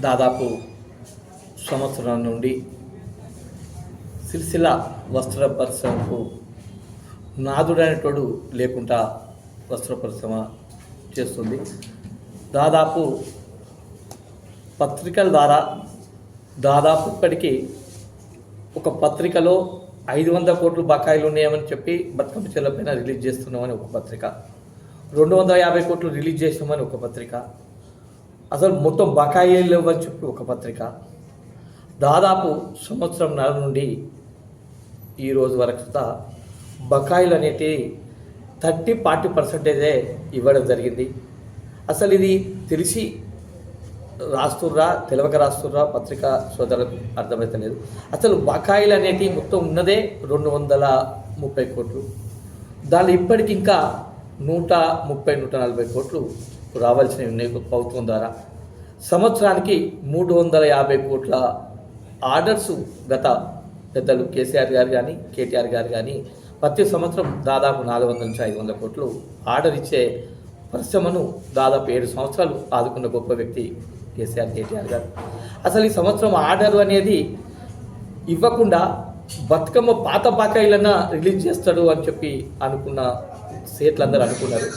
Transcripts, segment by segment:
దాదాపు సంవత్సరం నుండి సిరిసిల్ల వస్త్ర పరిశ్రమకు నాదుడైనటోడు లేకుండా వస్త్ర పరిశ్రమ చేస్తుంది. దాదాపు పత్రికల ద్వారా దాదాపు ఇప్పటికీ ఒక పత్రికలో ఐదు వందల కోట్లు బకాయిలు ఉన్నాయని చెప్పి బతుకమ్మ చెల్లపైన రిలీజ్ చేస్తున్నామని ఒక పత్రిక. రెండు వందల యాభై కోట్లు రిలీజ్ చేసినామని ఒక పత్రిక. అసలు మొత్తం బకాయిలు లేవని చెప్పి ఒక పత్రిక. దాదాపు సంవత్సరం నెల నుండి ఈ రోజు వరకు బకాయిలు అనేటివి థర్టీ ఫార్టీ పర్సెంటేజే ఇవ్వడం జరిగింది. అసలు ఇది తెలిసి రాస్తుర్రా తెలవక రాస్తుర్రా పత్రిక సోదరులకు అర్థమవుతలేదు అసలు బకాయిలు అనేటివి మొత్తం ఉన్నదే రెండు వందల ముప్పై కోట్లు. దాని ఇప్పటికి ఇంకా నూట ముప్పై నూట నలభై కోట్లు రావాల్సినవి ఉన్నాయి ప్రభుత్వం ద్వారా. సంవత్సరానికి మూడు వందల యాభై కోట్ల ఆర్డర్స్ గత పెద్దలు కేసీఆర్ గారు కానీ కేటీఆర్ గారు కానీ ప్రతి సంవత్సరం దాదాపు నాలుగు వందల నుంచి ఐదు వందల కోట్లు ఆర్డర్ ఇచ్చే పరిశ్రమను దాదాపు ఏడు సంవత్సరాలు ఆదుకున్న గొప్ప వ్యక్తి కేసీఆర్ కేటీఆర్ గారు. అసలు ఈ సంవత్సరం ఆర్డర్ అనేది ఇవ్వకుండా బతుకమ్మ పాత బాకాయిలన్నా రిలీజ్ చేస్తాడు అని చెప్పి అనుకున్న సేట్లందరూ అనుకున్నారు.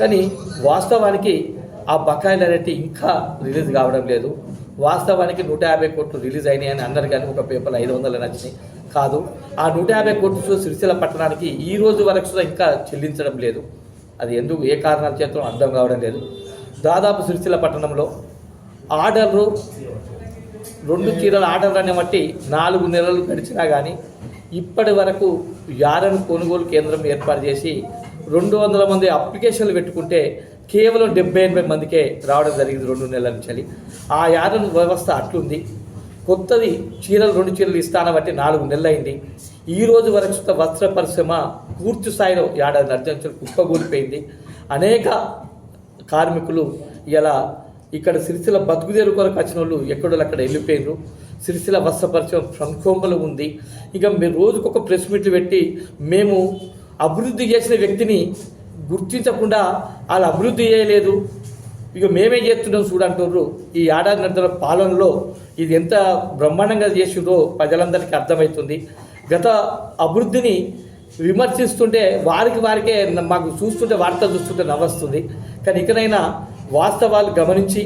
కానీ వాస్తవానికి ఆ బకాయిలు అనేవి ఇంకా రిలీజ్ కావడం లేదు. వాస్తవానికి నూట యాభై కోట్లు రిలీజ్ అయినాయి అని అన్నారు కానీ ఒక పేపర్లో ఐదు వందలు నచ్చినాయి కాదు ఆ నూట యాభై కోట్లు సిరిసిల పట్టణానికి ఈ రోజు వరకు కూడా ఇంకా చెల్లించడం లేదు. అది ఎందుకు ఏ కారణాల చేత అర్థం కావడం లేదు. దాదాపు సిరిసిల పట్టణంలో ఆర్డర్లు రెండు చీరల ఆర్డర్ బట్టి నాలుగు నెలలు గడిచినా కానీ ఇప్పటి వరకు యారన్ కొనుగోలు కేంద్రం ఏర్పాటు చేసి రెండు వందల మంది అప్లికేషన్లు పెట్టుకుంటే కేవలం డెబ్బై ఎనభై మందికే రావడం జరిగింది రెండు నెలల నుంచి. ఆ యారన్ వ్యవస్థ అట్లుంది. కొత్తది చీరలు రెండు చీరలు ఇస్తాన బట్టి నాలుగు నెలలైంది. ఈ రోజు వరకు వస్త్ర పరిశ్రమ పూర్తి స్థాయిలో ఏడాది అర్జెంచులు కుప్పగూలిపోయింది అనేక కార్మికులు ఇలా ఇక్కడ సిరిసిల బతుకుదేరు కొరకు వచ్చిన వాళ్ళు ఎక్కడో అక్కడ వెళ్ళిపోయినారు సిరిసిల వస్త్రపరిచయం సంక్షోభంలో ఉంది. ఇక మీరు రోజుకొక ఒక ప్రెస్ మీట్లు పెట్టి మేము అభివృద్ధి చేసిన వ్యక్తిని గుర్తించకుండా వాళ్ళు అభివృద్ధి చేయలేదు. ఇక మేమే చేస్తున్నాం చూడంటున్నారు ఈ ఏడాది నడుతున్న పాలనలో ఇది ఎంత బ్రహ్మాండంగా చేసిందో ప్రజలందరికీ అర్థమవుతుంది. గత అభివృద్ధిని విమర్శిస్తుంటే వారికి వారికే మాకు చూస్తుంటే వార్త చూస్తుంటే నవ్వస్తుంది. కానీ ఇకనైనా వాస్తవాలు గమనించి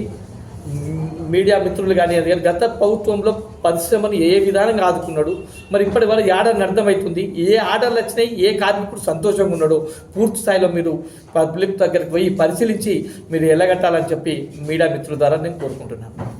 మీడియా మిత్రులు కానీ అది కానీ గత ప్రభుత్వంలో పరిశ్రమను ఏ విధానంగా ఆదుకున్నాడు మరి ఇప్పటి వరకు ఆర్డర్ని అర్థమవుతుంది ఏ ఆర్డర్లు వచ్చినాయి ఏ కార్మికుడు సంతోషంగా ఉన్నాడు పూర్తి స్థాయిలో మీరు పబ్లిక్ దగ్గరికి పోయి పరిశీలించి మీరు ఎల్లగట్టాలని చెప్పి మీడియా మిత్రుల ద్వారా నేను కోరుకుంటున్నాను.